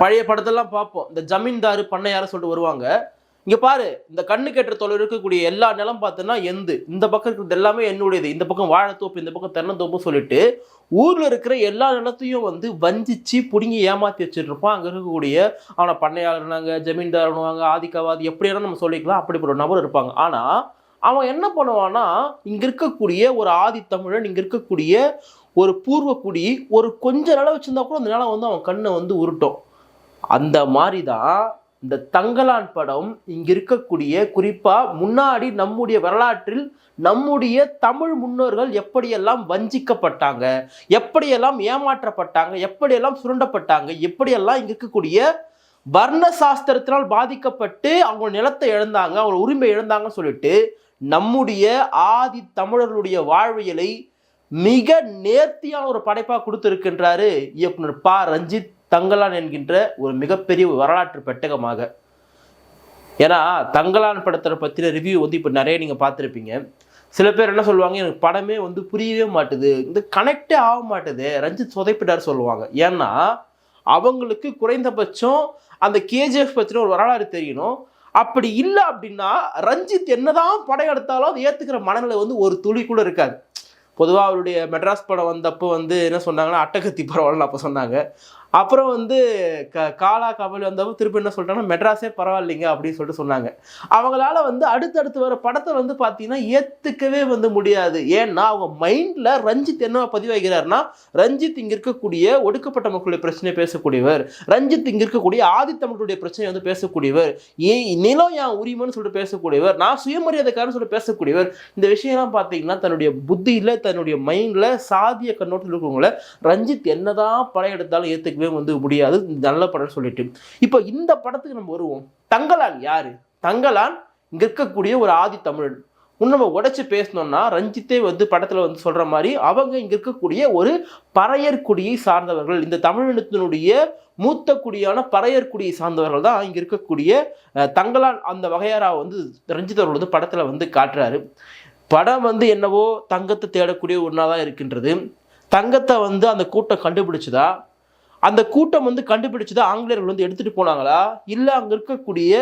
பழைய படத்தெல்லாம் பார்ப்போம். இந்த ஜமீன்தாரு பண்ணையார சொல்லிட்டு வருவாங்க. இங்க பாரு இந்த கண்ணு கெட்டுற தொலை இருக்கக்கூடிய எல்லா நிலம் பார்த்தோன்னா எந்து. இந்த பக்கம் இருக்கிறது எல்லாமே என்னுடையது. இந்த பக்கம் வாழைத்தோப்பு இந்த பக்கம் தென்னந்தோப்பு சொல்லிட்டு ஊர்ல இருக்கிற எல்லா நிலத்தையும் வந்து வஞ்சிச்சு பிடுங்கி ஏமாத்தி வச்சுட்டு இருப்பான் அங்க இருக்கக்கூடிய அவனை பண்ணையாளர்னாங்க ஜமீன்தாரனுவாங்க ஆதிக்கவாதி எப்படியான நம்ம சொல்லிக்கலாம் அப்படிப்பட்ட ஒரு நபர் இருப்பாங்க. ஆனா அவன் என்ன பண்ணுவான்னா இங்க இருக்கக்கூடிய ஒரு ஆதி தமிழன் இங்க இருக்கக்கூடிய ஒரு பூர்வக்குடி ஒரு கொஞ்ச நிலம் வச்சிருந்தா கூட அந்த நிலம் வந்து அவன் கண்ணை வந்து உருட்டும். அந்த மாதிரி தான் இந்த தங்கலான் படம் இங்கே இருக்கக்கூடிய குறிப்பாக முன்னாடி நம்முடைய வரலாற்றில் நம்முடைய தமிழ் முன்னோர்கள் எப்படியெல்லாம் வஞ்சிக்கப்பட்டாங்க எப்படியெல்லாம் ஏமாற்றப்பட்டாங்க எப்படியெல்லாம் சுரண்டப்பட்டாங்க எப்படியெல்லாம் இங்கே இருக்கக்கூடிய வர்ண சாஸ்திரத்தினால் பாதிக்கப்பட்டு அவங்க நிலத்தை இழந்தாங்க அவங்க உரிமை இழந்தாங்கன்னு சொல்லிட்டு நம்முடைய ஆதி தமிழர்களுடைய வாழ்வியலை மிக நேர்த்தியான ஒரு படைப்பாக கொடுத்துருக்கின்றாரு இயக்குனர் ப. ரஞ்சித். தங்கலான் என்கின்ற ஒரு மிகப்பெரிய ஒரு வரலாற்று பெட்டகமாக. ஏன்னா தங்கலான் படத்தை பற்றின ரிவ்யூ வந்து இப்போ நிறைய நீங்கள் பார்த்துருப்பீங்க. சில பேர் என்ன சொல்லுவாங்க எனக்கு படமே வந்து புரியவே மாட்டுது. இந்த கனெக்டே ஆக மாட்டுது. ரஞ்சித் சொதைப்பிட்டார் சொல்லுவாங்க. ஏன்னா அவங்களுக்கு குறைந்தபட்சம் அந்த கேஜிஎஃப் பற்றின ஒரு வரலாறு தெரியணும். அப்படி இல்லை அப்படின்னா ரஞ்சித் என்னதான் படம் எடுத்தாலும் அதை ஏற்றுக்கிற மனநிலை வந்து ஒரு துளி கூட இருக்காது. பொதுவாக அவருடைய மெட்ராஸ் படம் வந்தப்போ வந்து என்ன சொன்னாங்கன்னா அட்டகத்தி பரவாயில்ல அப்போ சொன்னாங்க. அப்புறம் வந்து க காலா கபல் வந்தப்போ திருப்பி என்ன சொல்லிட்டாங்கன்னா மெட்ராஸே பரவாயில்லைங்க அப்படின்னு சொல்லிட்டு சொன்னாங்க. அவங்களால வந்து அடுத்தடுத்து வர படத்தை வந்து பார்த்தீங்கன்னா ஏற்றுக்கவே வந்து முடியாது. ஏன்னா அவங்க மைண்டில் ரஞ்சித் என்ன பதிவாகிறார்னா ரஞ்சித் இங்கே இருக்கக்கூடிய ஒடுக்கப்பட்ட மக்களுடைய பிரச்சனையை பேசக்கூடியவர். ரஞ்சித் இங்கே இருக்கக்கூடிய ஆதித்தமிழருடைய பிரச்சனையை வந்து பேசக்கூடியவர். ஏ நிலம் என் உரிமைன்னு சொல்லிட்டு பேசக்கூடியவர். நான் சுயமரியாதைக்காரன்னு சொல்லிட்டு பேசக்கூடியவர். இந்த விஷயம்லாம் பார்த்தீங்கன்னா தன்னுடைய புத்தியில் தன்னுடைய மைண்டில் சாதிய கண்ணோட்டத்தில் இருக்கவங்கள ரஞ்சித் என்னதான் படம் எடுத்தாலும் ஏற்றுக்கவே வந்து முடியாது. நல்ல படம்னு சொல்லிட்டு. இப்போ இந்த படத்துக்கு நம்ம வருவோம். தங்கலான் யார்? தங்கலான் இங்கே இருக்கக்கூடிய ஒரு ஆதி தமிழன். இன்னும் நம்ம உடைச்சு பேசணும்னா ரஞ்சித்தே வந்து படத்தில் வந்து சொல்கிற மாதிரி அவங்க இங்கே இருக்கக்கூடிய ஒரு பறையர் குடியை சார்ந்தவர்கள். இந்த தமிழினத்தினுடைய மூத்த குடியான பறையர் குடியை சார்ந்தவர்கள் தான் இங்கே இருக்கக்கூடிய அஹ், தங்கலான் அந்த வகையாரா வந்து ரஞ்சித் அவர்கள் வந்து படத்தில் வந்து காட்டுறாரு. படம் வந்து என்னவோ தங்கத்தை தேடக்கூடிய ஒன்றா தான் இருக்கின்றது. தங்கத்தை வந்து அந்த கூட்டம் கண்டுபிடிச்சதா? அந்த கூட்டம் வந்து கண்டுபிடிச்சதா ஆங்கிலேயர்கள் வந்து எடுத்துட்டு போனாங்களா? இல்லை அங்கே இருக்கக்கூடிய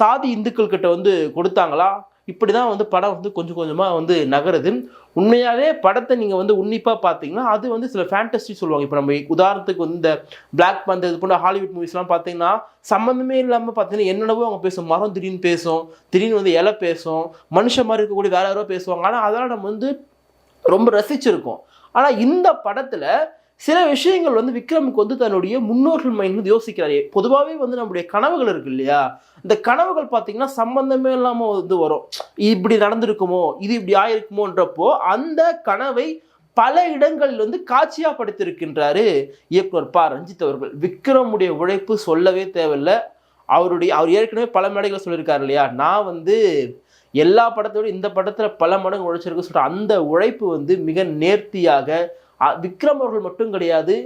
சாதி இந்துக்கள் கிட்ட வந்து கொடுத்தாங்களா? இப்படி தான் வந்து படம் வந்து கொஞ்சம் கொஞ்சமாக வந்து நகருது. உண்மையாகவே படத்தை நீங்கள் வந்து உன்னிப்பாக பார்த்தீங்கன்னா அது வந்து சில ஃபேண்டஸ்டி சொல்லுவாங்க. இப்போ நம்ம உதாரணத்துக்கு வந்து இந்த பிளாக் பந்தர் இது போன்ற ஹாலிவுட் மூவிஸ்லாம் பார்த்தீங்கன்னா சம்மந்தமே இல்லாமல் பார்த்தீங்கன்னா என்னென்னவோ அவங்க பேசும். மரம் திடீர்னு பேசும் திடீர்னு வந்து இலை பேசும் மனுஷன் மாதிரி இருக்கக்கூடிய வேற யாரோ பேசுவாங்க. ஆனால் அதெல்லாம் நம்ம வந்து ரொம்ப ரசிச்சிருக்கோம். ஆனால் இந்த படத்தில் சில விஷயங்கள் வந்து விக்ரமுக்கு வந்து தன்னுடைய முன்னோர்கள் மைண்ட் வந்து யோசிக்கிறாரு. பொதுவாகவே வந்து நம்முடைய கனவுகள் இருக்கு இல்லையா? இந்த கனவுகள் பார்த்தீங்கன்னா சம்பந்தமே இல்லாமல் வந்து வரும். இப்படி நடந்திருக்குமோ? இது இப்படி ஆயிருக்குமோன்றப்போ அந்த கனவை பல இடங்களில் வந்து காட்சியா படுத்திருக்கின்றாரு இயக்குனர் ப. ரஞ்சித் அவர்கள். விக்ரமுடைய உழைப்பு சொல்லவே தேவையில்லை. அவருடைய அவர் ஏற்கனவே பல மேடைகளை சொல்லியிருக்காரு இல்லையா? நான் வந்து எல்லா படத்தோட இந்த படத்தில் பல மடங்கு உழைச்சிருக்கு சொல்கிற அந்த உழைப்பு வந்து மிக நேர்த்தியாக விக்ரம் அவர்கள் மட்டும் கிடையாது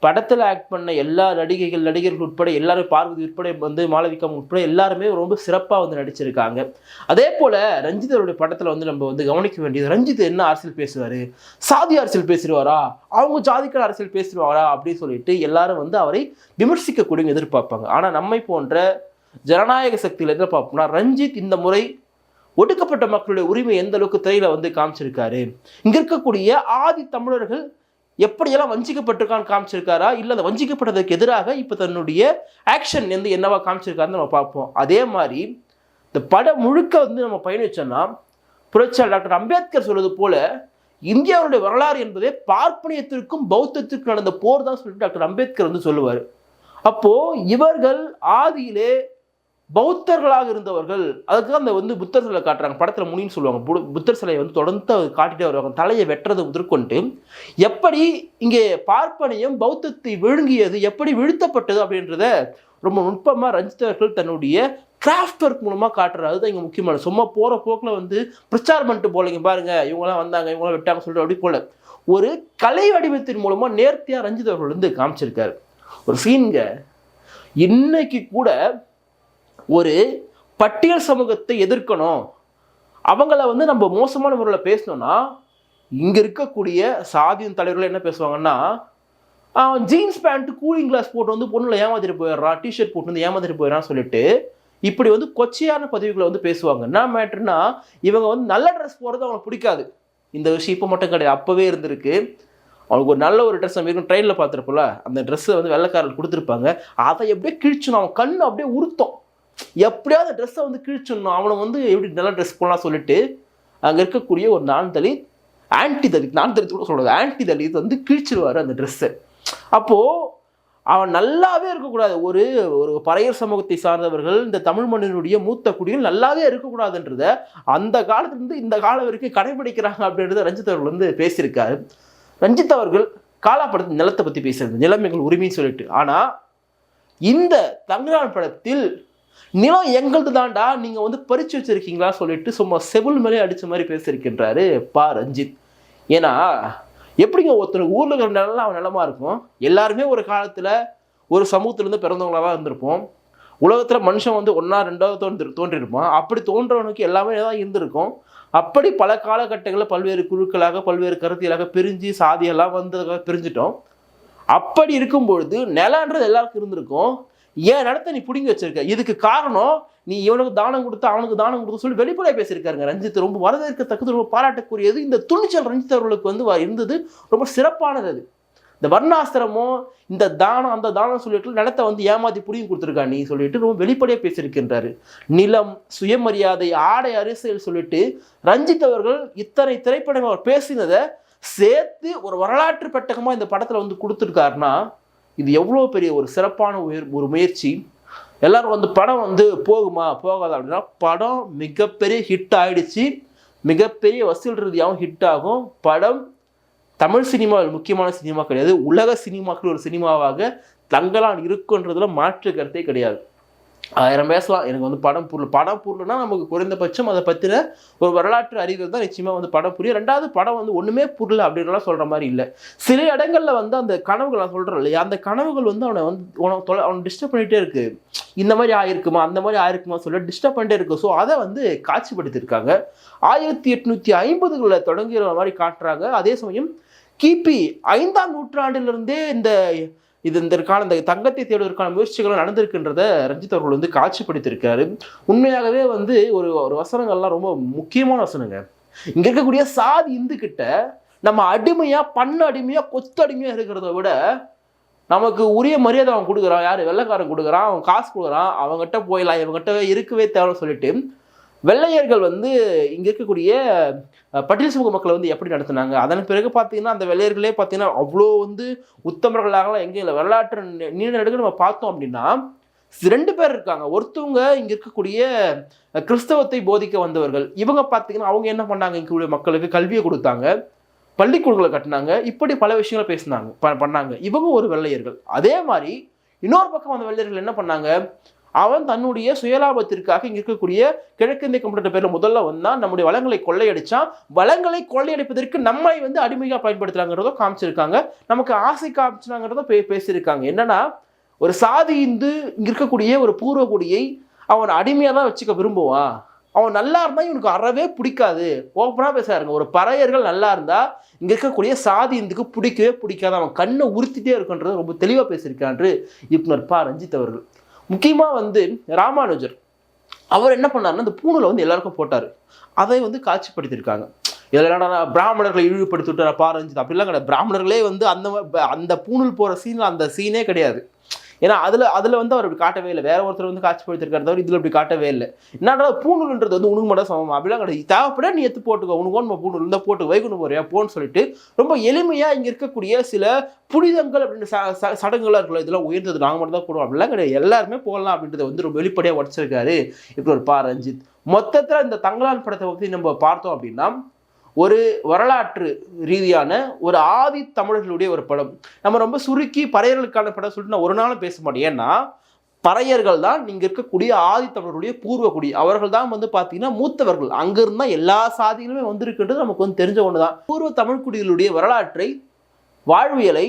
படத்தில் ஆக்ட் பண்ண எல்லா நடிகைகள் நடிகர்கள் உட்பட எல்லாரும் பார்வதி உட்பட வந்து மாளவிகம் உட்பட எல்லாருமே ரொம்ப சிறப்பாக வந்து நடிச்சிருக்காங்க. அதே போல் ரஞ்சித் அவருடைய வந்து நம்ம வந்து கவனிக்க வேண்டியது ரஞ்சித் என்ன அரசியல் பேசுவார்? சாதி அரசியல் பேசிடுவாரா? அவங்க ஜாதிக்கார அரசியல் பேசிடுவாரா? அப்படின்னு சொல்லிட்டு எல்லாரும் வந்து அவரை விமர்சிக்கக்கூடிய எதிர்பார்ப்பாங்க. ஆனால் நம்மை போன்ற ஜனநாயக சக்தியில் எதிர்பார்ப்போம்னா ரஞ்சித் இந்த முறை ஒடுக்கப்பட்ட மக்களுடைய உரிமை எந்த அளவுக்கு திரையில வந்து காமிச்சிருக்காரு? இங்க இருக்கக்கூடிய ஆதி தமிழர்கள் எப்படியெல்லாம் வஞ்சிக்கப்பட்டிருக்கான்னு காமிச்சிருக்காரா? இல்லை அந்த வஞ்சிக்கப்பட்டதுக்கு எதிராக இப்போ தன்னுடைய ஆக்ஷன் வந்து என்னவா காமிச்சிருக்காருன்னு நம்ம பார்ப்போம். அதே மாதிரி இந்த படம் முழுக்க வந்து நம்ம பயணிச்சோம்னா புரட்சியாளர் டாக்டர் அம்பேத்கர் சொல்வது போல இந்தியாவுடைய வரலாறு என்பதே பார்ப்பனியத்திற்கும் பௌத்தத்திற்கும் நடந்த போர் தான் சொல்லிட்டு டாக்டர் அம்பேத்கர் வந்து சொல்லுவார். அப்போ இவர்கள் ஆதியிலே பௌத்தர்களாக இருந்தவர்கள் அதுக்கு தான் அந்த வந்து புத்தர் சிலை காட்டுறாங்க. படத்தில் முனின்னு சொல்லுவாங்க. புத்தர் சிலையை வந்து தொடர்ந்து அவர் காட்டிட்டே வருவாங்க. தலையை வெட்டுறது முதற்கொண்டு எப்படி இங்கே பார்ப்பனையும் பௌத்தத்தை விழுங்கியது எப்படி வீழ்த்தப்பட்டது அப்படின்றத ரொம்ப நுட்பமாக ரஞ்சித்தவர்கள் தன்னுடைய கிராஃப்ட் ஒர்க் மூலமாக காட்டுறாரு. அதுதான் இங்கே முக்கியமான சும்மா போகிற போக்கில் வந்து பிரச்சாரம் பண்ணிட்டு போலீங்க பாருங்கள் இவங்களாம் வந்தாங்க இவங்களாம் விட்டாங்க சொல்லிட்டு அப்படி போல ஒரு கலை வடிவத்தின் மூலமாக நேர்த்தியாக ரஞ்சித் அவர்கள் வந்து காமிச்சிருக்காரு. ஒரு சீன்க இன்னைக்கு கூட ஒரு பட்டியல் சமூகத்தை எதிர்க்கணும். அவங்கள வந்து நம்ம மோசமான முறையில் பேசணும்னா இங்கே இருக்கக்கூடிய சாதியின் தலைவர்கள் என்ன பேசுவாங்கன்னா ஜீன்ஸ் பேண்ட் கூலிங் கிளாஸ் போட்டு வந்து பொண்ணுல ஏமாத்திட்டு போயிடுறான் டிஷர்ட் போட்டு வந்து ஏமாத்திட்டு போயிடறான்னு சொல்லிட்டு இப்படி வந்து கொச்சையான பதவிகளை வந்து பேசுவாங்க. என்ன மேட்ருனா இவங்க வந்து நல்ல ட்ரெஸ் போடுறது அவங்களுக்கு பிடிக்காது. இந்த விஷயம் இப்போ மட்டும் கிடையாது. அப்போவே இருந்திருக்கு. அவனுக்கு ஒரு நல்ல ஒரு ட்ரெஸ் நம்ம இருக்கும் ட்ரெயினில் பார்த்துருப்போம்ல அந்த ட்ரெஸ்ஸை வந்து வெள்ளைக்காரர்கள் கொடுத்துருப்பாங்க. அதை எப்படியே கிழிச்சணும் அவன் கண்ணு அப்படியே உருத்தம். எப்படியாவது ட்ரெஸ்ஸை வந்து கிழிச்சிடணும். அவனை வந்து எப்படி நல்லா ட்ரெஸ் போடலாம் சொல்லிட்டு அங்கே இருக்கக்கூடிய ஒரு நான் தலித் ஆன்டி தலித் நான் தலித் கூட சொல்கிறது ஆன்டி தலித் வந்து கிழிச்சிருவார் அந்த ட்ரெஸ்ஸை அப்போது அவன் நல்லாவே இருக்கக்கூடாது. ஒரு ஒரு பறையர் சமூகத்தை சார்ந்தவர்கள் இந்த தமிழ் மண்ணினுடைய மூத்த குடிகள் நல்லாவே இருக்கக்கூடாதுன்றத அந்த காலத்துலேருந்து இந்த காலம் வரைக்கும் கடைபிடிக்கிறாங்க அப்படின்றத ரஞ்சித் அவர்கள் வந்து பேசியிருக்காரு. ரஞ்சித் அவர்கள் காலாப்படத்து நிலத்தை பற்றி பேசுறது நிலைமைகள் உரிமைன்னு சொல்லிட்டு. ஆனால் இந்த தங்கரான் படத்தில் நிலம் எங்களது தாண்டா நீங்கள் வந்து பறித்து வச்சிருக்கீங்களா சொல்லிட்டு சும்மா செவில் மேலே அடித்த மாதிரி பேசியிருக்கின்றாரு பா ரஞ்சித். ஏன்னா எப்படிங்க ஒருத்தர் ஊரில் இருக்கிற நிலம் அவன் நிலமா இருக்கும்? எல்லாருமே ஒரு காலத்தில் ஒரு சமூகத்திலேருந்து பிறந்தவங்களாக தான் இருந்திருப்போம். உலகத்தில் மனுஷன் வந்து ஒன்றா ரெண்டாவது தோன்றி தோன்றியிருப்பான். அப்படி தோன்றவனுக்கு எல்லாமே தான் இருந்திருக்கும். அப்படி பல காலகட்டங்களில் பல்வேறு குழுக்களாக பல்வேறு கருத்தியலாக பிரிஞ்சு சாதியெல்லாம் வந்ததாக பிரிஞ்சிட்டோம். அப்படி இருக்கும் பொழுது நிலன்றது எல்லாருக்கும் இருந்திருக்கும். ஏன் நிலத்தை நீ பிடுங்கி வச்சிருக்க? இதுக்கு காரணம் நீ இவனுக்கு தானம் கொடுத்து அவனுக்கு தானம் கொடுத்து சொல்லி வெளிப்படையாக பேசியிருக்காருங்க. ரஞ்சித் ரொம்ப வரவேற்கத்தக்கது ரொம்ப பாராட்டக்கூடியது. இந்த துணிச்சல் ரஞ்சித் அவர்களுக்கு வந்து இருந்தது ரொம்ப சிறப்பானது அது. இந்த வர்ணாசிரமோ இந்த தானம் அந்த தானம் சொல்லிட்டு நிலத்தை வந்து ஏமாத்தி புடிங்கி கொடுத்துருக்கா நீ சொல்லிட்டு ரொம்ப வெளிப்படையாக பேசியிருக்கின்றாரு. நிலம் சுயமரியாதை ஆடை அரசியல் சொல்லிட்டு ரஞ்சித் அவர்கள் இத்தனை திரைப்படங்கள் அவர் பேசினதை சேர்த்து ஒரு வரலாற்று பெட்டகமாக இந்த படத்தில் வந்து கொடுத்துருக்காருன்னா இது எவ்வளோ பெரிய ஒரு சிறப்பான உயர் ஒரு முயற்சி. எல்லோரும் வந்து படம் வந்து போகுமா போகாதா அப்படின்னா படம் மிகப்பெரிய ஹிட் ஆகிடுச்சு மிகப்பெரிய வசூல் ரீதியாகவும் ஹிட் ஆகும். படம் தமிழ் சினிமாவில் முக்கியமான சினிமா கிடையாது. உலக சினிமாக்கள் ஒரு சினிமாவாக தங்கலான் இருக்குன்றதுல மாற்று கருத்தே கிடையாது. ஆயிரம் பேசலாம். எனக்கு வந்து படம் பொருள் படம் பொருள்னா நமக்கு குறைந்தபட்சம் அதை பற்றின ஒரு வரலாற்று அறிவு தான் நிச்சயமாக வந்து படம் புரியும். ரெண்டாவது படம் வந்து ஒன்றுமே புரியல அப்படின்லாம் சொல்கிற மாதிரி இல்லை. சில இடங்களில் வந்து அந்த கனவுகள் நான் சொல்கிறேன் இல்லையா? அந்த கனவுகள் வந்து அவனை வந்து உன தொலை அவனை டிஸ்டர்ப் பண்ணிகிட்டே இருக்கு. இந்த மாதிரி ஆயிருக்குமா? அந்த மாதிரி ஆயிருக்குமா சொல்ல டிஸ்டர்ப் பண்ணிட்டே இருக்கு. ஸோ அதை வந்து காட்சிப்படுத்தியிருக்காங்க. ஆயிரத்தி எட்நூற்றி ஐம்பதுகளில் தொடங்குகிற மாதிரி காட்டுறாங்க. அதே சமயம் கிபி ஐந்தாம் நூற்றாண்டிலிருந்தே இந்த இது இதற்கான இந்த தங்கத்தை தேடுவதற்கான முயற்சிகளும் நடந்திருக்கின்றத ரஞ்சித் அவர்கள் வந்து காட்சிப்படுத்தியிருக்காரு. உண்மையாகவே வந்து ஒரு ஒரு வசனங்கள்லாம் ரொம்ப முக்கியமான வசனங்க. இங்க இருக்கக்கூடிய சாதி இந்து கிட்ட நம்ம அடிமையா பண்ண அடிமையா கொத்து அடிமையா இருக்கிறத விட நமக்கு உரிய மரியாதை அவன் கொடுக்குறான். யார்? வெள்ளைக்காரன் கொடுக்குறான். அவன் காசு கொடுக்குறான். அவங்ககிட்ட போயிடலாம். இவங்ககிட்ட இருக்கவே தேவைன்னு சொல்லிட்டு வெள்ளையர்கள் வந்து இங்கே இருக்கக்கூடிய பட்டியல் சமூக மக்களை வந்து எப்படி நடத்தினாங்க? அதன் பிறகு பார்த்தீங்கன்னா அந்த வெள்ளையர்களே பார்த்தீங்கன்னா அவ்வளோ வந்து உத்தமர்களாகலாம் எங்கேயும் இல்லை. வரலாற்று நீண்ட நெடுக்கு நம்ம பார்த்தோம் அப்படின்னா ரெண்டு பேர் இருக்காங்க. ஒருத்தவங்க இங்கே இருக்கக்கூடிய கிறிஸ்தவத்தை போதிக்க வந்தவர்கள். இவங்க பார்த்தீங்கன்னா அவங்க என்ன பண்ணாங்க? இங்கே கூடிய மக்களுக்கு கல்வியை கொடுத்தாங்க. பள்ளிக்கூடங்களை கட்டினாங்க. இப்படி பல விஷயங்களை பேசினாங்க ப- பண்ணாங்க. இவங்க ஒரு வெள்ளையர்கள். அதே மாதிரி இன்னொரு பக்கம் அந்த வெள்ளையர்கள் என்ன பண்ணாங்க? அவன் தன்னுடைய சுயலாபத்திற்காக இங்க இருக்கக்கூடிய கிழக்கிந்திய கம்பெனி பேர்ல முதல்ல வந்தான். நம்முடைய வளங்களை கொள்ளையடிச்சான். வளங்களை கொள்ளையடிப்பதற்கு நம்மை வந்து அடிமையாக பயன்படுத்துறாங்கிறதோ காமிச்சிருக்காங்க. நமக்கு ஆசை காமிச்சாங்கிறதோ பே பேசியிருக்காங்க. என்னன்னா ஒரு சாதி இந்து இங்க இருக்கக்கூடிய ஒரு பூர்வகுடியை அவன் அடிமையாக தான் வச்சுக்க விரும்புவான். அவன் நல்லா இருந்தா இவனுக்கு அறவே பிடிக்காது. ஓப்பனாக பேசுறாருங்க ஒரு பறையர்கள் நல்லா இருந்தா இங்க இருக்கக்கூடிய சாதி இந்துக்கு பிடிக்கவே பிடிக்காது. அவன் கண்ணை உறுத்திட்டே இருக்குன்றது ரொம்ப தெளிவா பேசியிருக்கான்று இப்னர் பா. ரஞ்சித் அவர்கள். முக்கியமாக வந்து ராமானுஜர் அவர் என்ன பண்ணாருன்னா இந்த பூணூலை வந்து எல்லாருக்கும் போட்டார். அதை வந்து காட்சிப்படுத்தியிருக்காங்க. இதில் என்னடா பிராமணர்களை இழிவுபடுத்தி விட்டு பாரஞ்சித்? அப்படிலாம் கிடையாது. பிராமணர்களே வந்து அந்த அந்த பூணூல் போகிற சீனில் அந்த சீனே கிடையாது. ஏன்னா அதில் அதில் வந்து அவர் இப்படி காட்டவே இல்லை. வேற ஒருத்தர் வந்து காட்சிப்படுத்திருக்காரு தவிர இதில் இப்படி காட்டவே இல்லை. என்னடா பூணூல்ன்றது வந்து உனக்கு மட்டும் சமம்? அப்படிலாம் கிடையாது. தேவைப்பட நீ எடுத்து போட்டுக்கோ. உனக்கு நம்ம பூணூல் இந்த போட்டு வைகுண்டு போறியா? போன்னு சொல்லிட்டு ரொம்ப எளிமையாக இங்கே இருக்கக்கூடிய சில புனிதங்கள் அப்படின்னு ச ச- சடங்குகளாக இருக்கலாம் இதெல்லாம் உயர்ந்தது. நாங்கள் மட்டும் தான் போடுவோம். அப்படிலாம் கிடையாது. எல்லாருமே போடலாம் அப்படின்றத வந்து ரொம்ப வெளிப்படையாக உடச்சிருக்காரு. இப்போ ஒரு பா ரஞ்சித். மொத்தத்தில் இந்த தங்கலான் படத்தை பற்றி நம்ம பார்த்தோம் அப்படின்னா ஒரு வரலாற்று ரீதியான ஒரு ஆதி தமிழர்களுடைய ஒரு படம். நம்ம ரொம்ப சுருக்கி பறையர்களுக்கான படம் சொல்லிட்டு நான் ஒரு நாளும் பேச மாட்டேன். ஏன்னா பறையர்கள் தான் இங்கே இருக்கக்கூடிய ஆதி தமிழருடைய பூர்வகுடி அவர்கள் தான் வந்து பார்த்தீங்கன்னா மூத்தவர்கள். அங்கிருந்து தான் எல்லா சாதிகளுமே வந்திருக்குன்றது நமக்கு வந்து தெரிஞ்ச ஒன்று தான் பூர்வ தமிழ்குடிகளுடைய வரலாற்றை வாழ்வியலை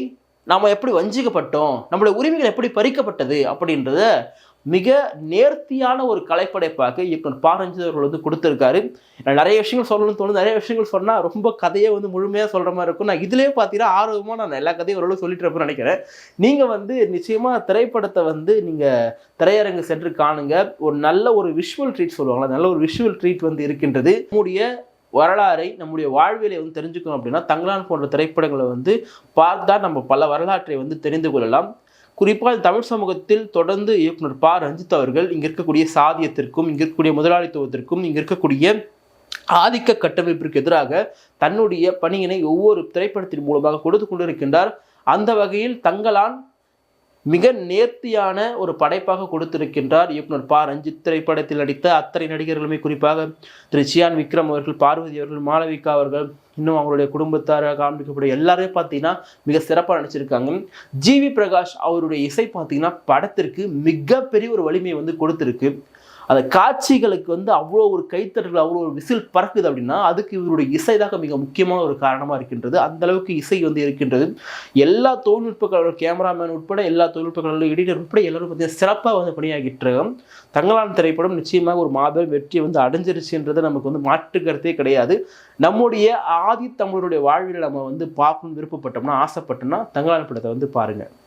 நாம் எப்படி வஞ்சிக்கப்பட்டோம் நம்மளுடைய உரிமைகள் எப்படி பறிக்கப்பட்டது அப்படின்றத மிக நேர்த்தியான ஒரு கலைப்படைப்பாக இயக்குனர் பா அவர்கள் வந்து கொடுத்துருக்காரு. நிறைய விஷயங்கள் சொல்லணும்னு தோணுது. நிறைய விஷயங்கள் சொன்னால் ரொம்ப கதையை வந்து முழுமையாக சொல்கிற மாதிரி இருக்கும். நான் இதுலேயே பார்த்தீங்கன்னா ஆர்வமாக நான் எல்லா கதையும் ஓரளவு சொல்லிட்டு இருப்பேன்னு நினைக்கிறேன். நீங்கள் வந்து நிச்சயமாக திரைப்படத்தை வந்து நீங்கள் திரையரங்கு சென்று காணுங்க. ஒரு நல்ல ஒரு விஷுவல் ட்ரீட் சொல்லுவாங்களா நல்ல ஒரு விஷுவல் ட்ரீட் வந்து இருக்கின்றது. நம்முடைய வரலாறை நம்முடைய வாழ்வியலை வந்து தெரிஞ்சுக்கணும் அப்படின்னா தங்கலான் போன்ற திரைப்படங்களை வந்து பார்த்தா நம்ம பல வரலாற்றை வந்து தெரிந்து கொள்ளலாம். குறிப்பாக தமிழ் சமூகத்தில் தொடர்ந்து இயக்குனர் ப. ரஞ்சித் அவர்கள் இங்கே இருக்கக்கூடிய சாதியத்திற்கும் இங்கே இருக்கக்கூடிய முதலாளித்துவத்திற்கும் இங்கே இருக்கக்கூடிய ஆதிக்க கட்டமைப்பிற்கு எதிராக தன்னுடைய பணியினை ஒவ்வொரு திரைப்படத்தின் மூலமாக கொடுத்து கொண்டிருக்கின்றார். அந்த வகையில் தங்களான் மிக நேர்த்தியான ஒரு படைப்பாக கொடுத்திருக்கின்றார் இயக்குனர் பா. ரஞ்சித் திரைப்படத்தில் நடித்த அத்தனை நடிகர்களுமே குறிப்பாக திரு. சியான் விக்ரம் அவர்கள் பார்வதி அவர்கள் மாளவிகா அவர்கள் இன்னும் அவங்களுடைய குடும்பத்தாராக காண்பிக்கப்பட்ட எல்லாருமே பார்த்தீங்கன்னா மிக சிறப்பாக நடிச்சிருக்காங்க. ஜிவி பிரகாஷ் அவருடைய இசை பார்த்தீங்கன்னா படத்திற்கு மிகப்பெரிய ஒரு வலிமையை வந்து கொடுத்துருக்கு. அந்த காட்சிகளுக்கு வந்து அவ்வளோ ஒரு கைத்தட்டல் அவ்வளோ ஒரு விசில் பறக்குது அப்படின்னா அதுக்கு இவருடைய இசைதாக மிக முக்கியமான ஒரு காரணமாக இருக்கின்றது. அந்த அளவுக்கு இசை வந்து இருக்கின்றது. எல்லா தொழில்நுட்பங்களும் கேமராமேன் உட்பட எல்லா தொழில்நுட்பங்களும் எடிட்டர் உட்பட எல்லாரும் பார்த்தீங்கன்னா சிறப்பாக வந்து பணியாகிட்டு தங்களான் திரைப்படம் நிச்சயமாக ஒரு மாபெரும் வெற்றியை வந்து அடைஞ்சிருச்சுன்றது நமக்கு வந்து மாற்று கருத்தே கிடையாது. நம்முடைய ஆதி தமிழருடைய வாழ்வில் நம்ம வந்து பார்க்கணும்னு விருப்பப்பட்டோம்னா ஆசைப்பட்டோம்னா தங்கலான் படத்தை வந்து பாருங்கள்